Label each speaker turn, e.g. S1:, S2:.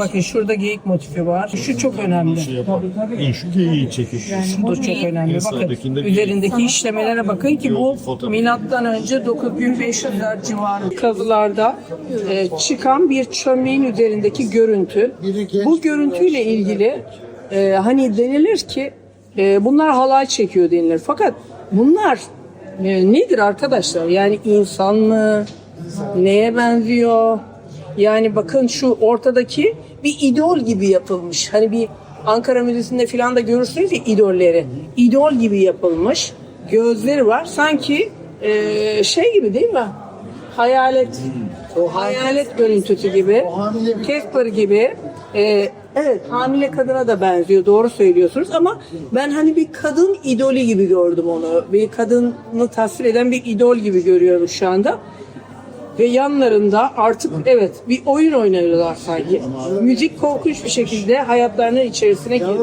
S1: Bakın şurada geyik motifi var. Şu çok önemli.
S2: Şey yapar. İyi şu geyiği çekip.
S1: Bu da çok önemli. Bakın üzerindeki işlemelere bakın ki bu milattan önce 9500'ler civarı kazılarda e, çıkan bir çömleğin üzerindeki görüntü. Bu görüntüyle ilgili e, hani denilir ki e, bunlar halay çekiyor denilir. Fakat bunlar e, nedir arkadaşlar? Yani insan mı? Neye benziyor? Yani bakın şu ortadaki bir idol gibi yapılmış. Hani bir Ankara Müzesi'nde falan da görürsünüz ya idolleri. İdol gibi yapılmış. Gözleri var. Sanki e, şey gibi değil mi? Hayalet. O hayalet görüntüsü gibi. Casper gibi. E, evet hamile kadına da benziyor. Doğru söylüyorsunuz ama ben hani bir kadın idolü gibi gördüm onu. Bir kadını tasvir eden bir idol gibi görüyorum şu anda. Ve yanlarında artık evet bir oyun oynuyorlar sanki. Müzik korkunç bir şekilde hayatlarının içerisine girmiş.